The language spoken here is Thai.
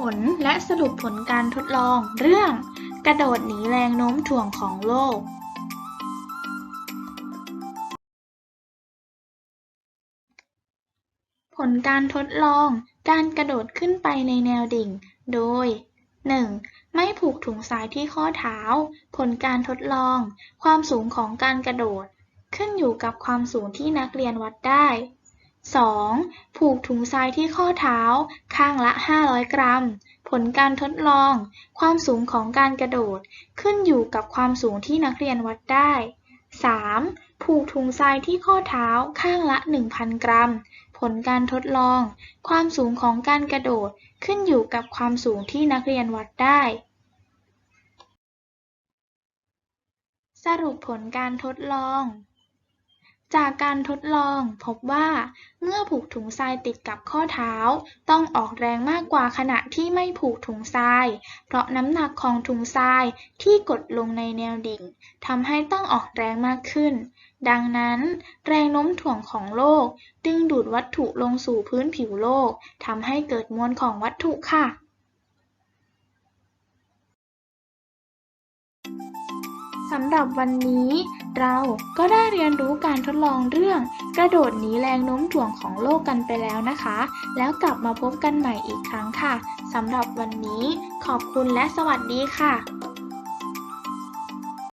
ผลและสรุปผลการทดลอง เรื่อง กระโดดหนีแรงโน้มถ่วงของโลก ผลการทดลองการกระโดดขึ้นไปในแนวดิ่ง โดย 1. ไม่ผูกถุงสายที่ข้อเท้า ผลการทดลอง ความสูงของการกระโดด ขึ้นอยู่กับความสูงที่นักเรียนวัดได้ 2. ผูกถุงทรายที่ข้อเท้า ข้างละ 500 กรัม ผลการทดลอง ความสูงของการกระโดด ขึ้นอยู่กับความสูงที่นักเรียนวัดได้ 3. ผูกถุงทรายที่ข้อเท้าข้างละ 1,000 กรัม ผลการทดลอง ความสูงของการกระโดด ขึ้นอยู่กับความสูงที่นักเรียนวัดได้ สรุปผลการทดลอง จากการทดลองพบว่า เมื่อผูกถุงทรายติดกับข้อเท้า ต้องออกแรงมากกว่าขณะที่ไม่ผูกถุงทราย เพราะน้ำหนักของถุงทรายที่กดลงในแนวดิ่งทำให้ต้องออกแรงมากขึ้น ดังนั้น แรงโน้มถ่วงของโลก ดึงดูดวัตถุลงสู่พื้นผิวโลกทำให้เกิดมวลของวัตถุค่ะสำหรับวันนี้ เราก็ได้เรียนรู้การทดลองเรื่อง กระโดดหนีแรงโน้มถ่วงของโลกกันไปแล้วนะคะ แล้วกลับมาพบกันใหม่อีกครั้งค่ะสำหรับวันนี้ขอบคุณและสวัสดีค่ะ